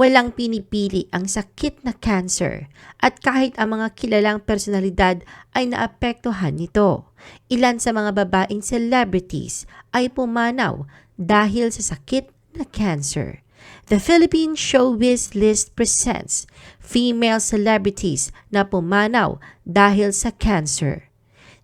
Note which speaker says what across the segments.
Speaker 1: Walang pinipili ang sakit na cancer at kahit ang mga kilalang personalidad ay naapektuhan nito. Ilan sa mga babaeng celebrities ay pumanaw dahil sa sakit na cancer. The Philippine Showbiz List presents female celebrities na pumanaw dahil sa cancer.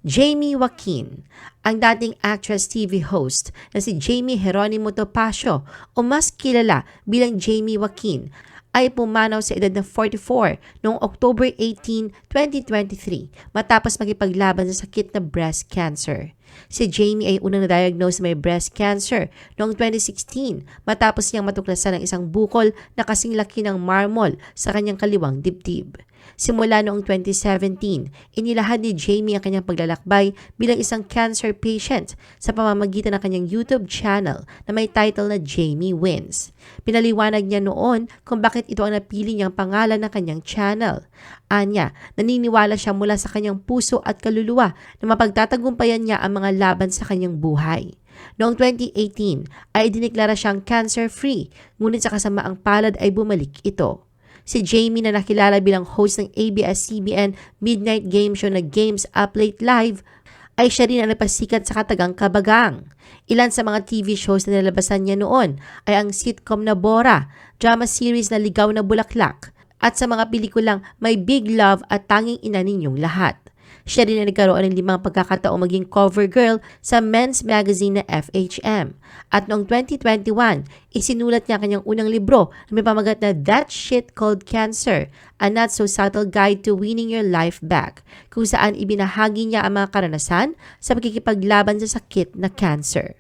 Speaker 1: Jamie Joaquin, ang dating actress TV host na si Jamie Geronimo Topacio o mas kilala bilang Jamie Joaquin ay pumanaw sa edad na 44 noong October 18, 2023 matapos makipaglaban sa sakit na breast cancer. Si Jamie ay unang na-diagnose may breast cancer noong 2016 matapos niyang matuklasan ng isang bukol na kasing laki ng marmol sa kanyang kaliwang dibdib. Simula noong 2017, inilahad ni Jamie ang kanyang paglalakbay bilang isang cancer patient sa pamamagitan ng kanyang YouTube channel na may title na Jamie Wins. Pinaliwanag niya noon kung bakit ito ang napili niyang pangalan ng kanyang channel. Anya, naniniwala siya mula sa kanyang puso at kaluluwa na mapagtatagumpayan niya ang mga laban sa kanyang buhay. Noong 2018 ay diniklara siyang cancer-free, ngunit sa kasamaang palad ay bumalik ito si Jamie na nakilala bilang host ng ABS-CBN Midnight Game Show na Games Up Late Live ay siya rin ang napasikat sa katagang kabagang. Ilan sa mga TV shows na nalabasan niya noon ay ang sitcom na Bora, drama series na Ligaw na Bulaklak, at sa mga pelikulang May Big Love at Tanging Ina Ninyong Lahat. Siya rin ang nagkaroon ng limang pagkakataong maging cover girl sa men's magazine na FHM. At noong 2021, isinulat niya kanyang unang libro na may pamagat na That Shit Called Cancer, A Not So Subtle Guide to Winning Your Life Back, kung saan ibinahagi niya ang mga karanasan sa pagkikipaglaban sa sakit na cancer.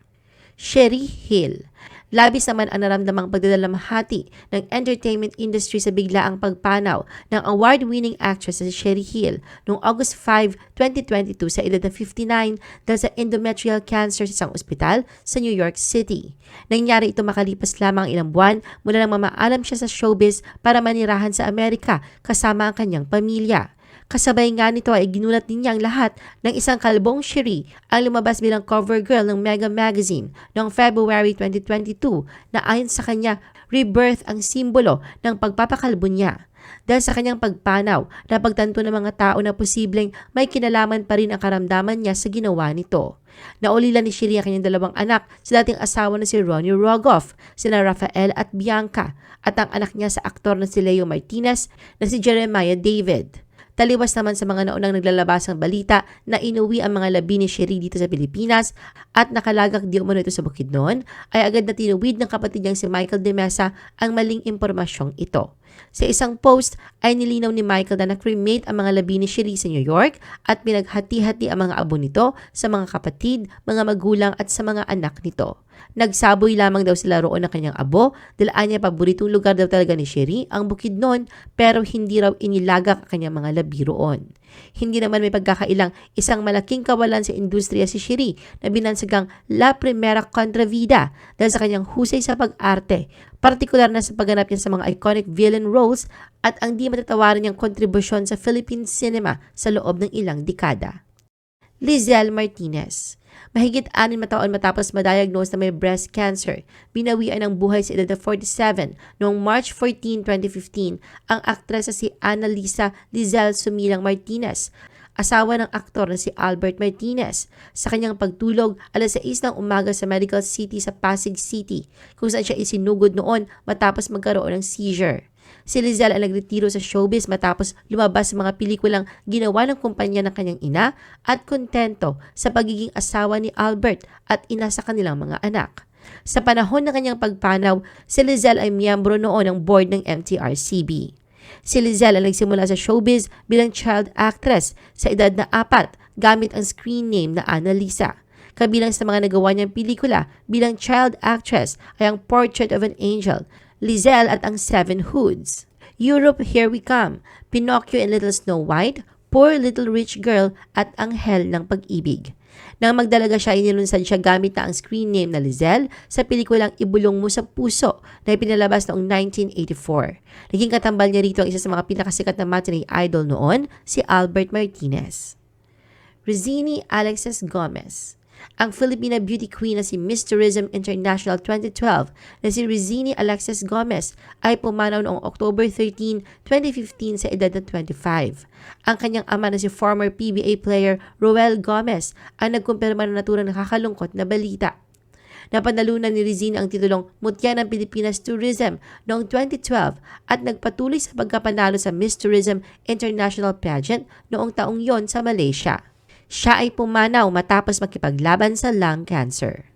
Speaker 1: Sherry Hill Labis naman ang naramdamang pagdadalamhati ng entertainment industry sa biglaang pagpanaw ng award-winning actress si Sherry Hill noong August 5, 2022 sa edad na 59 dahil sa endometrial cancer sa isang ospital sa New York City. Nangyari ito makalipas lamang ilang buwan mula nang mamaalam siya sa showbiz para manirahan sa Amerika kasama ang kanyang pamilya. Kasabay nga nito ay ginulat din niya ang lahat ng isang kalbong Shiri ang lumabas bilang cover girl ng Mega Magazine noong February 2022 na ayon sa kanya, rebirth ang simbolo ng pagpapakalbo niya. Dahil sa kanyang pagpanaw, napagtanto ng mga tao na posibleng may kinalaman pa rin ang karamdaman niya sa ginawa nito. Naulila ni Shiri ang kanyang dalawang anak sa dating asawa na si Ronnie Rogoff, sina Rafael at Bianca, at ang anak niya sa aktor na si Leo Martinez na si Jeremiah David. Taliwas naman sa mga naunang naglalabas ng balita na inuwi ang mga labi ni Sherry dito sa Pilipinas at nakalagak di umano ito sa Bukidnon, ay agad na tinuwid ng kapatid niyang si Michael De Mesa ang maling impormasyong ito. Sa isang post ay nilinaw ni Michael na na-cremate ang mga labi ni Sherry sa New York at pinaghati-hati ang mga abo nito sa mga kapatid, mga magulang at sa mga anak nito. Nagsaboy lamang daw sila roon ng kanyang abo dahil anya paboritong lugar daw talaga ni Sherry ang bukid noon pero hindi raw inilagak ang kanyang mga labi roon. Hindi naman may pagkakailang isang malaking kawalan sa industriya si Sherry na binansagang La Primera Contravida dahil sa kanyang husay sa pag-arte, partikular na sa pagganap niya sa mga iconic villain roles at ang di matatawaran niyang kontribusyon sa Philippine cinema sa loob ng ilang dekada. Lizelle Martinez Mahigit anin mataon matapos ma-diagnose na may breast cancer, binawian ng buhay sa edad na 47 noong March 14, 2015 ang aktres na si Annalisa Lizelle Sumilang Martinez asawa ng aktor na si Albert Martinez sa kanyang pagtulog alas 6 ng umaga sa Medical City sa Pasig City kung saan siya isinugod noon matapos magkaroon ng seizure. Si Lizelle ay nagretiro sa showbiz matapos lumabas mga pelikulang ginawa ng kumpanya ng kanyang ina at kontento sa pagiging asawa ni Albert at ina sa kanilang mga anak. Sa panahon ng kanyang pagpanaw, si Lizelle ay miyembro noon ng board ng MTRCB. Si Lizelle ay nagsimula sa showbiz bilang child actress sa edad na apat gamit ang screen name na Annalisa. Kabilang sa mga nagawa niyang pelikula bilang child actress ay ang Portrait of an Angel Lizelle at ang Seven Hoods. Europe, Here We Come, Pinocchio and Little Snow White, Poor Little Rich Girl at Anghel ng Pag-ibig. Nang magdalaga siya, inilunsad siya gamit na ang screen name na Lizelle sa pelikulang Ibulong Mo sa Puso na ipinalabas noong 1984. Naging katambal niya rito ang isa sa mga pinakasikat na matinee idol noon, si Albert Martinez. Rizini Alexis Gomez Ang Filipina beauty queen na si Miss Tourism International 2012 na si Rizini Alexis Gomez ay pumanaw noong October 13, 2015 sa edad na 25. Ang kanyang ama na si former PBA player Roel Gomez ang nagkumpirma na naturang nakakalungkot na balita. Napanalunan ni Rizini ang titulong Mutya ng Pilipinas Tourism noong 2012 at nagpatuloy sa pagkapanalo sa Miss Tourism International Pageant noong taong yon sa Malaysia. Siya ay pumanaw matapos makipaglaban sa lung cancer.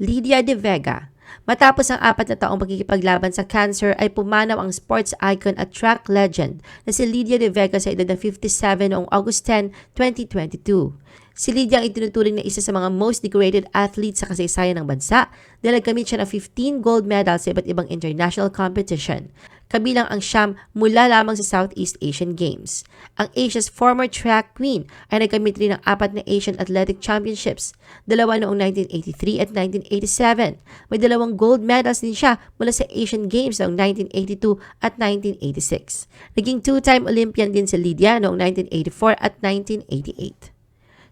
Speaker 1: Lydia De Vega Matapos ang apat na taong pagkikipaglaban sa cancer ay pumanaw ang sports icon at track legend na si Lydia De Vega sa edad na 57 noong August 10, 2022. Si Lydia ang itinuturing na isa sa mga most decorated athletes sa kasaysayan ng bansa dahil nagkamit siya ng 15 gold medals sa iba't ibang international competition. Kabilang ang siyam mula lamang sa Southeast Asian Games. Ang Asia's former track queen ay nagkamit rin ng apat na Asian Athletic Championships, dalawa noong 1983 at 1987. May dalawang gold medals din siya mula sa Asian Games noong 1982 at 1986. Naging two-time Olympian din si Lydia noong 1984 at 1988.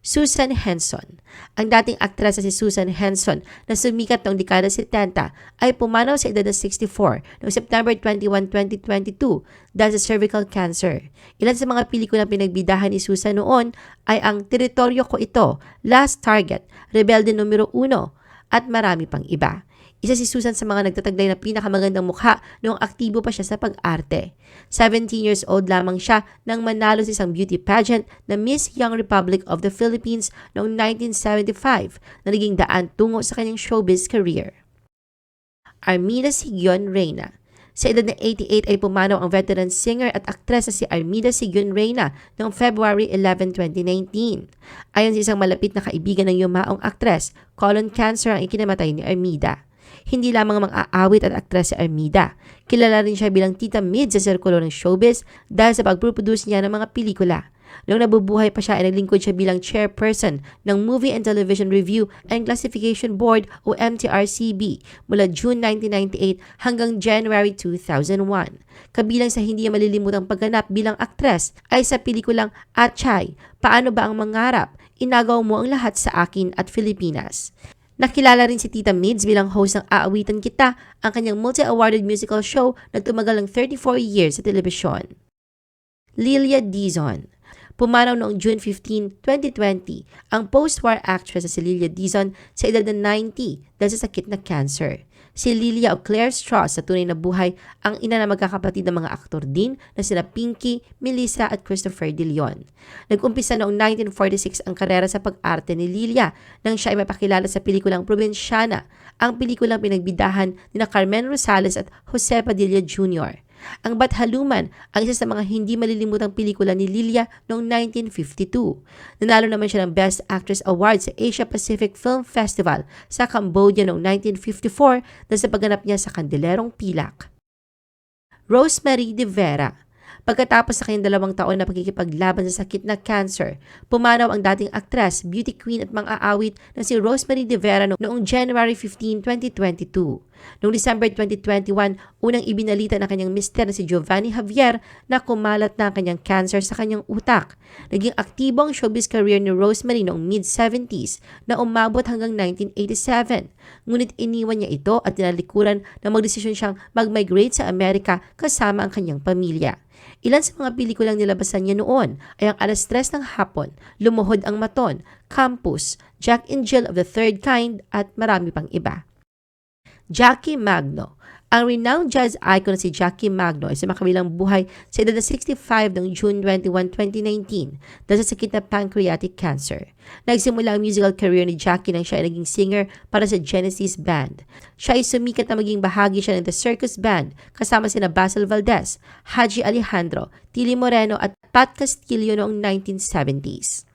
Speaker 1: Susan Henson. Ang dating aktres na si Susan Henson na sumikat noong dekada 70 ay pumanaw sa edad na 64 noong September 21, 2022 dahil sa cervical cancer. Ilan sa mga pelikulang pinagbidahan ni Susan noon ay ang Teritoryo Ko Ito, Last Target, Rebelde Numero 1 at marami pang iba. Isa si Susan sa mga nagtataglay na pinakamagandang mukha noong aktibo pa siya sa pag-arte. 17 years old lamang siya nang manalo sa isang beauty pageant na Miss Young Republic of the Philippines noong 1975 na naging daan tungo sa kanyang showbiz career. Armida Sigyon Reyna sa edad na 88 ay pumanaw ang veteran singer at aktres na si Armida Sigun Reyna noong February 11, 2019. Ayon sa isang malapit na kaibigan ng yumaong aktres, colon cancer ang ikinamatay ni Armida. Hindi lamang mang-aawit at aktres si Armida. Kilala rin siya bilang tita mid sa sirkulo ng showbiz dahil sa pagproduce niya ng mga pelikula. Noong nabubuhay pa siya ay naglingkod siya bilang chairperson ng Movie and Television Review and Classification Board o MTRCB mula June 1998 hanggang January 2001. Kabilang sa hindi malilimutang pagganap bilang aktres ay sa pelikulang Atchay, Paano ba ang mangarap? Inagaw mo ang lahat sa akin at Filipinas. Nakilala rin si Tita Mids bilang host ng Aawitan Kita, ang kanyang multi-awarded musical show na tumagal ng 34 years sa telebisyon. Lilia Dizon Pumanaw noong June 15, 2020, ang post-war actress na si Lilia Dizon sa edad na 90 dahil sa sakit na cancer. Si Lilia o Claire Strauss sa tunay na buhay ang ina na magkakapatid ng mga aktor din na sina Pinky, Melissa at Christopher De Leon. Nag-umpisa noong 1946 ang karera sa pag-arte ni Lilia nang siya ay mapakilala sa pelikulang Provinciana, ang pelikulang pinagbidahan ni na Carmen Rosales at Jose Padilla Jr. Ang Bathaluman ang isa sa mga hindi malilimutang pelikula ni Lilia noong 1952. Nanalo naman siya ng Best Actress Award sa Asia Pacific Film Festival sa Cambodia noong 1954 dahil sa pagganap niya sa Kandelerong Pilak. Rosemary de Vera Pagkatapos sa kanyang dalawang taon na pagkikipaglaban sa sakit na cancer, pumanaw ang dating aktres, beauty queen at mang-aawit na si Rosemary De Vera noong January 15, 2022. Noong December 2021, unang ibinalita ng kanyang mister na si Giovanni Javier na kumalat na ang kanyang cancer sa kanyang utak. Naging aktibo ang showbiz career ni Rosemary noong mid-70s na umabot hanggang 1987. Ngunit iniwan niya ito at tinalikuran na magdesisyon siyang mag-migrate sa Amerika kasama ang kanyang pamilya. Ilan sa mga pelikulang nilabasan niya noon ay ang Alas 3 ng hapon, Lumuhod ang Maton, Campus, Jack and Jill of the Third Kind at marami pang iba. Jackie Magno ang renowned jazz icon na si Jackie Magno ay sa makabilang buhay sa edad na 65 noong June 21, 2019 dahil sa sakit na pancreatic cancer. Nagsimula ang musical career ni Jackie nang siya ay naging singer para sa Genesis Band. Siya ay sumikat na maging bahagi siya ng The Circus Band kasama sina Basil Valdez, Haji Alejandro, Tilly Moreno at Pat Castillo noong 1970s.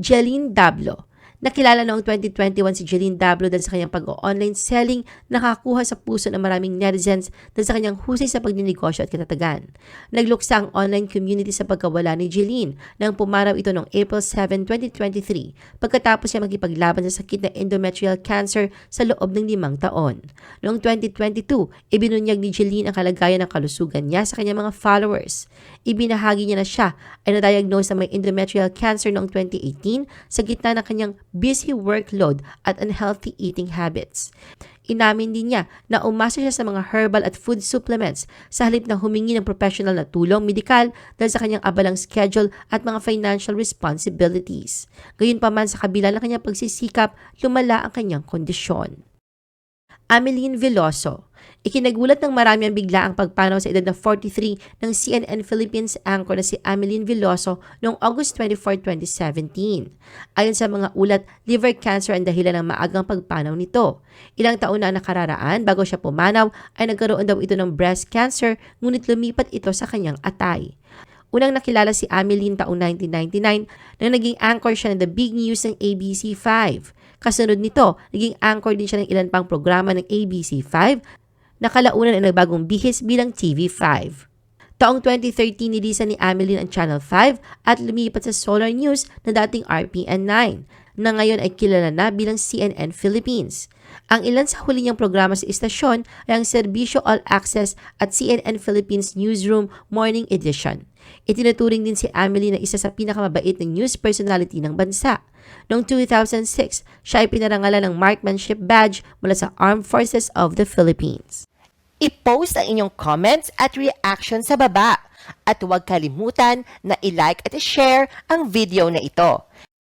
Speaker 1: Jeline Dablo Nakilala noong 2021 si Jeline Dablo dahil sa kanyang pag-online selling nakakuha sa puso ng maraming netizens dahil sa kanyang husay sa pagninegosyo at katatagan. Nagluksa ang online community sa pagkawala ni Jeline nang pumaraw ito noong April 7, 2023 pagkatapos niya magipaglaban sa sakit na endometrial cancer sa loob ng limang taon. Noong 2022, ibinunyag ni Jeline ang kalagayan ng kalusugan niya sa kanyang mga followers. Ibinahagi niya na siya ay na-diagnose na may endometrial cancer noong 2018 sa gitna ng kanyang busy workload at unhealthy eating habits. Inamin din niya na umasa siya sa mga herbal at food supplements sa halip na humingi ng professional na tulong medikal dahil sa kanyang abalang schedule at mga financial responsibilities. Gayunpaman sa kabila ng kanyang pagsisikap, lumala ang kanyang kondisyon. Ameline Veloso. Ikinagulat ng marami ang bigla ang pagpanaw sa edad na 43 ng CNN Philippines anchor na si Ameline Veloso noong August 24, 2017. Ayon sa mga ulat, liver cancer ang dahilan ng maagang pagpanaw nito. Ilang taon na nakararaan bago siya pumanaw ay nagkaroon daw ito ng breast cancer ngunit lumipat ito sa kanyang atay. Unang nakilala si Ameline taong 1999 nang naging anchor siya ng The Big News ng ABC5. Kasunod nito, naging anchor din siya ng ilan pang programa ng ABC5 na kalaunan ay nagbagong bihis bilang TV5. Taong 2013, nilisan ni Ameline ang Channel 5 at lumipat sa Solar News na dating RPN9 na ngayon ay kilala na bilang CNN Philippines. Ang ilan sa huli niyang programa sa istasyon ay ang Serbisyo All Access at CNN Philippines Newsroom Morning Edition. Itinuturing din si Amelie na isa sa pinakamabait na news personality ng bansa. Noong 2006, siya ay pinarangalan ng Markmanship Badge mula sa Armed Forces of the Philippines.
Speaker 2: I-post ang inyong comments at reaction sa baba. At huwag kalimutan na i-like at i-share ang video na ito.